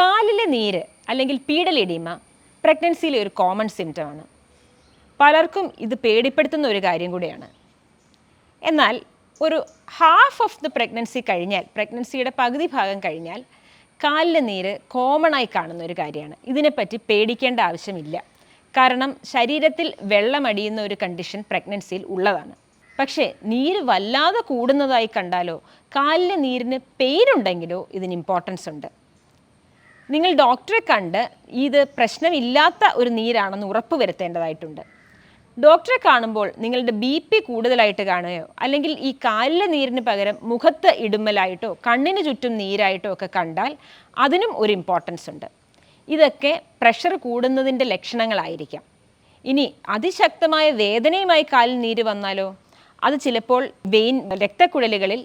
കാലിലെ നീര് അല്ലെങ്കിൽ പീഡലിഡിമ പ്രഗ്നൻസിയിലെ ഒരു കോമൺ സിംറ്റമാണ് പലർക്കും ഇത് പേടിപ്പെടുത്തുന്ന ഒരു കാര്യം കൂടിയാണ്. എന്നാൽ ഒരു ഹാഫ് ഓഫ് ദ പ്രഗ്നൻസി കഴിഞ്ഞാൽ പ്രഗ്നൻസിയുടെ പകുതി ഭാഗം കഴിഞ്ഞാൽ കാലിലെ നീര് കോമൺ ആയി കാണുന്ന ഒരു കാര്യമാണ്. ഇതിനെപ്പറ്റി പേടിക്കേണ്ട ആവശ്യമില്ല. കാരണം ശരീരത്തിൽ വെള്ളമടിയുന്ന ഒരു കണ്ടീഷൻ പ്രഗ്നൻസിയിൽ ഉള്ളതാണ്. പക്ഷേ നീര് വല്ലാതെ കൂടുന്നതായി കണ്ടാലോ കാലിലെ നീരിന് പെയിനുണ്ടെങ്കിലോ ഇതിന് ഇമ്പോർട്ടൻസ് ഉണ്ട്. നിങ്ങൾ ഡോക്ടറെ കണ്ട് ഇത് പ്രശ്നമില്ലാത്ത ഒരു നീരാണെന്ന് ഉറപ്പ് വരുത്തേണ്ടതായിട്ടുണ്ട്. ഡോക്ടറെ കാണുമ്പോൾ നിങ്ങളുടെ ബി പി കൂടുതലായിട്ട് കാണുകയോ അല്ലെങ്കിൽ ഈ കാലിലെ നീരിന് പകരം മുഖത്ത് ഇടുമ്മലായിട്ടോ കണ്ണിന് ചുറ്റും നീരായിട്ടോ ഒക്കെ കണ്ടാൽ അതിനും ഒരു ഇമ്പോർട്ടൻസ് ഉണ്ട്. ഇതൊക്കെ പ്രഷർ കൂടുന്നതിന്റെ ലക്ഷണങ്ങളായിരിക്കാം. ഇനി അതിശക്തമായ വേദനയുമായി കാലിൽ നീര് വന്നാലോ? അത് ചിലപ്പോൾ വെയിൻ രക്തക്കുഴലുകളിൽ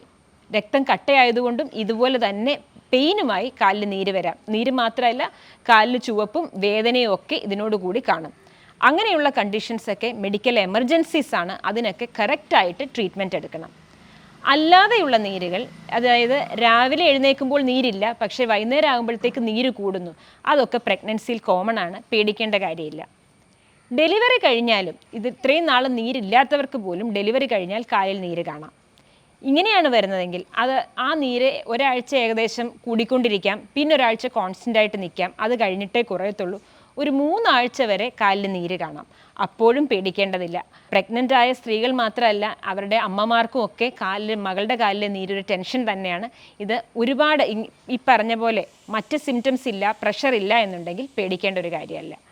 രക്തം കട്ടയായതുകൊണ്ടും ഇതുപോലെ തന്നെ പെയിനുമായി കാലിൽ നീര് വരാം. നീര് മാത്രമല്ല കാലിൽ ചുവപ്പും വേദനയും ഒക്കെ ഇതിനോടുകൂടി കാണും. അങ്ങനെയുള്ള കണ്ടീഷൻസ് ഒക്കെ മെഡിക്കൽ എമർജൻസീസ് ആണ് അതിനൊക്കെ കറക്റ്റായിട്ട് ട്രീറ്റ്മെന്റ് എടുക്കണം. അല്ലാതെയുള്ള നീരുകൾ അതായത് രാവിലെ എഴുന്നേൽക്കുമ്പോൾ നീരില്ല പക്ഷേ വൈകുന്നേരം ആകുമ്പോഴത്തേക്ക് നീര് കൂടുന്നു അതൊക്കെ പ്രഗ്നൻസിയിൽ കോമൺ ആണ് പേടിക്കേണ്ട കാര്യമില്ല. ഡെലിവറി കഴിഞ്ഞാലും ഇത് ഇത്രയും നാൾ നീരില്ലാത്തവർക്ക് പോലും ഡെലിവറി കഴിഞ്ഞാൽ കാലിൽ നീര് കാണാം. ഇങ്ങനെയാണ് വരുന്നതെങ്കിൽ അത് ആ നീര് ഒരാഴ്ച ഏകദേശം കൂടിക്കൊണ്ടിരിക്കാം. പിന്നെ ഒരാഴ്ച കോൺസ്റ്റന്റ് ആയിട്ട് നിൽക്കാം അത് കഴിഞ്ഞിട്ടേ കുറയത്തുള്ളൂ. ഒരു മൂന്നാഴ്ച വരെ കാലിൽ നീര് കാണാം. അപ്പോഴും പേടിക്കേണ്ടതില്ല. പ്രഗ്നന്റ് ആയ സ്ത്രീകൾ മാത്രമല്ല അവരുടെ അമ്മമാർക്കും ഒക്കെ കാലിൽ മകളുടെ കാലിലെ നീരൊരു ടെൻഷൻ തന്നെയാണ്. ഇത് ഒരുപാട് ഈ- പറഞ്ഞ പോലെ മറ്റ് സിംറ്റംസ് ഇല്ല പ്രഷർ ഇല്ല എന്നുണ്ടെങ്കിൽ പേടിക്കേണ്ട ഒരു കാര്യമല്ല.